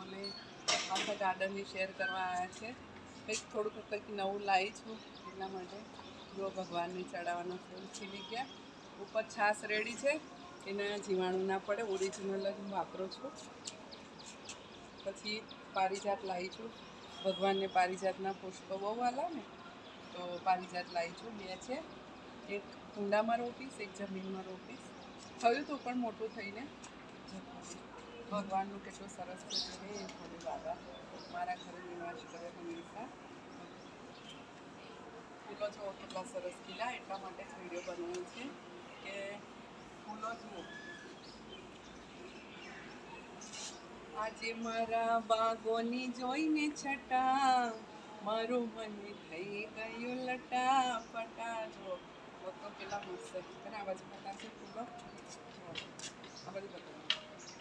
લોકોને આખા ગાર્ડનની શેર કરવા આવ્યા છે. કંઈક થોડુંક કંઈક નવું લાવી છું એટલા માટે. જો ભગવાનને ચડાવવાનો ફૂલ છીલી ગયા. ઉપર છાશ રેડી છે. એના જીવાણું ના પડે ઓરિજિનલ જ હું વાપરું છું. પછી પારિજાત લાવી છું. ભગવાનને પારિજાતના પુષ્પો બહુ વાલા ને, તો પારિજાત લાવી છું. બે છે. એક કુંડામાં રોપીશ, એક જમીનમાં રોપીશ. થયું હતું પણ મોટું થઈને ભગવાનનું કેટલું સરસ છે હે ભોલે બાબા. મારા ઘરે નિવાસ કરે હંમેશા. ફૂલો જુઓ કેટલા સરસ ખીલા એટલા માટે જ વીડિયો બનાવ્યો છે કે ફૂલો જુઓ. આજે મારા બાગોની જોઈને છટા, મારું મન થઈ ગયું લટા પટા જો તો પેલા મસ્ત અને આ બાજુ પટા છે ફૂલો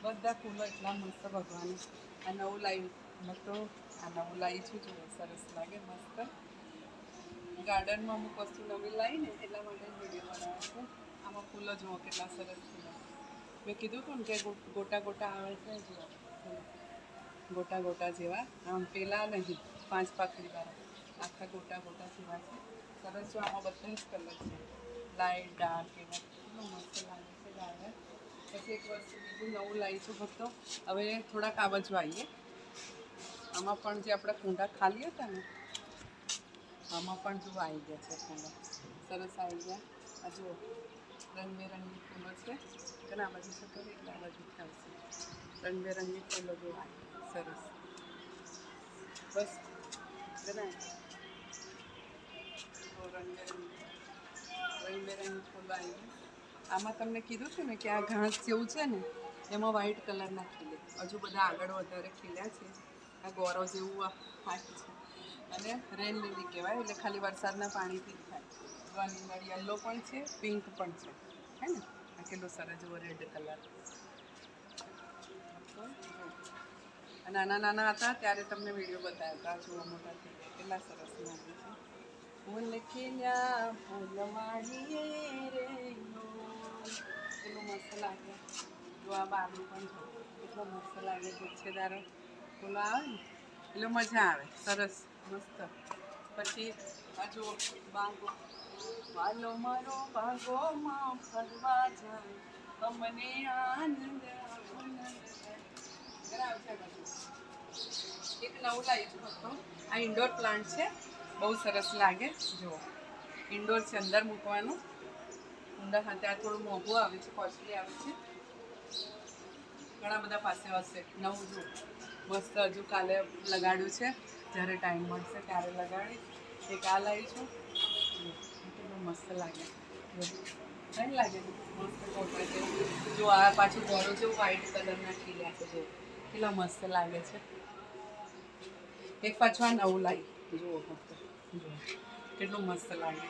બધા ફૂલો એટલા મસ્ત ભગવાન. આ નવું લાવ્યું તો આ નવું લાવી છું જુઓ સરસ લાગે, મસ્ત. ગાર્ડનમાં અમુક વસ્તુ નવી લાવી ને એટલા માટે વીડિયો બનાવ્યો છું. આમાં ફૂલો જુઓ કેટલા સરસ ફૂલો. મેં કીધું હતું ને કે ગોટા ગોટા આવે છે, જુઓ. ગોટા ગોટા જેવા. આમ પેલા નહીં, પાંચ પાખડી વાળા. આખા ગોટા ગોટા જેવા છે. સરસ જો આમાં બધા જ કલર છે. લાઇટ ડાર્ક એવા. કેટલું મસ્ત લાગે. એક વર્ષ બીજું નવું લાવી છું ફક્ત હવે થોડાક આ બાજુ આવીએ આમાં પણ જે આપણા કુંડા ખાલી હતા ને, આમાં પણ જો આવી ગયા છે કુંડા. સરસ આવી ગયા. આ જુઓ, રંગબેરંગી ફૂલો છે. અને આ બાજુ છે તો એટલે આ બાજુ થશે રંગબેરંગી ફૂલો જો સરસ. બસ તો રંગબેરંગી રંગબેરંગી ફૂલો આવી ગયા. આમાં તમને કીધું છે ને કે આ ઘાસ જેવું છે ને, એમાં વ્હાઈટ કલરના ખીલે. હજુ બધા આગળ વધારે ખીલ્યા છે. આ ગોરવ જેવું આ હાથ છે. અને રેન લીલી કહેવાય, એટલે ખાલી વરસાદના પાણીથી જ થાય. તો અંદર યલો પણ છે પિંક પણ છે. હે ને? આ કેટલો સરસ જેવો રેડ કલર નાના નાના હતા, ત્યારે તમને વીડિયો બતાવ્યા હતા જોવા મોટા થઈ ગયા કેટલા સરસ લાગે છે. ફૂલ ખીલ્યા ફૂલવાડીએ રે. કેટલું મસ્ત લાગે. જો આ પણ જો એટલો મસ્ત લાગે ગુચ્છેદારો ફૂલો આવે ને, એટલે મજા આવે. સરસ, મસ્ત. પછી આ જો બાગો. વાલો મારો બાગોમાં ફરવા જાય. અમને આનંદ. એક નવું લાવી હતું. આ ઇન્ડોર પ્લાન્ટ છે. બહુ સરસ લાગે. જુઓ. ઇન્ડોર છે, અંદર મૂકવાનું. ઊંડા ખાતે આ થોડું મોંઘું આવે છે કોસ્ટલી આવે છે. ઘણા બધા પાસે હશે. નવું જો, મસ્ત હજુ કાલે લગાડ્યું છે. જ્યારે ટાઈમ મળશે ત્યારે લગાડી એક આ લાવી છું. કેટલું મસ્ત લાગે. કંઈ લાગે? મસ્ત કોટરા છે. જો આ પાછું ગોળો છે વ્હાઈટ કલરના ખીલ્યા છે જો કેટલા મસ્ત લાગે છે. એક પાછું આ નવું લાવી. જુઓ ફક્ત. જુઓ. કેટલું મસ્ત લાગે.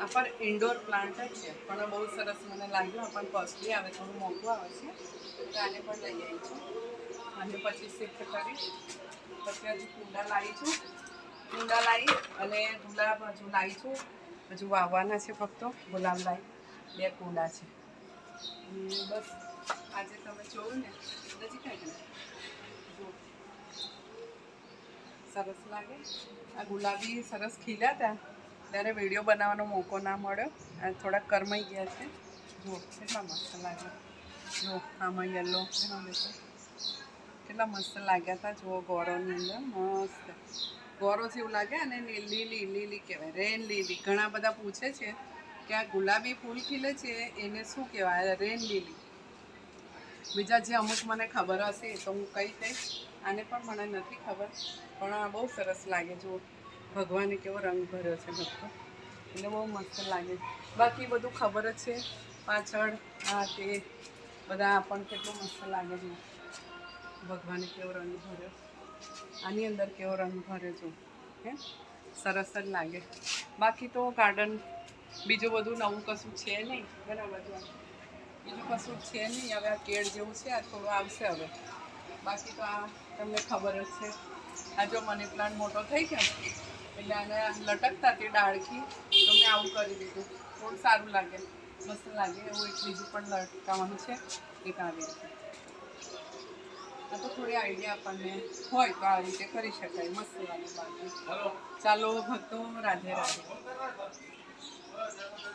આ પણ ઇન્ડોર પ્લાન્ટ જ છે. પણ બહુ સરસ મને લાગ્યું. આ પણ કોસ્ટલી આવે, થોડું મોંઘું આવે છે. તો આને પણ લઈ આવી છું. અને પછી શિફ્ટ કરી પછી હજુ કુંડા લાવી છું. કુંડા લાવી અને ગુલાબ હજુ લાવી છું. હજુ વાવવાના છે ફક્ત. ગુલાબ લાવી બે કુંડા છે. બસ, આજે તમે જોયું ને, નજીક આવી જો સરસ લાગે. આ ગુલાબી સરસ ખીલ્યા હતા. ત્યારે વીડિયો બનાવવાનો મોકો ના મળ્યો. અને થોડાક કરમાઈ ગયા છે. જુઓ કેટલા મસ્ત લાગ્યા. જુઓ આમાં યલો કેટલા મસ્ત લાગ્યા હતા જુઓ ગોરોની અંદર. મસ્ત. ગોરો જેવું લાગે અને લીલી લીલી કહેવાય. રેન લીલી. ઘણા બધા પૂછે છે કે આ ગુલાબી ફૂલ ખીલે છે, એને શું કહેવાય? રેન લીલી. બીજા જે અમુક મને ખબર હશે તો હું કહી દઈશ. આને પણ મને નથી ખબર, પણ આ બહુ સરસ લાગે. જો ભગવાને કેવો રંગ ભર્યો છે બધો. એટલે બહુ મસ્ત લાગે. બાકી બધું ખબર જ છે. પાછળ આ તે બધા પણ કેટલું મસ્ત લાગે છે. ભગવાને કેવો રંગ ભર્યો. આની અંદર કેવો રંગ ભર્યો છો. હે? સરસ જ લાગે. બાકી તો ગાર્ડન બીજું બધું નવું કશું છે નહીં. બરાબર બીજું કશું છે નહીં. હવે આ કેળ જેવું છે, આ થોડું આવશે હવે. બાકી તો આ તમને ખબર જ છે. આ જો મની પ્લાન્ટ મોટો થઈ ગયો. આને લટકતા તે ડાળખી તો મેં આવું કરી દીધું. થોડું સારું લાગે મસ્ત લાગે એવું એક બીજું પણ લટકાવવાનું છે એક આવી રીતે. આ તો થોડી આઈડિયા આપણને હોય તો આ રીતે કરી શકાય મસ્ત બાજુ ચાલો ભક્તો રાધે રાધે.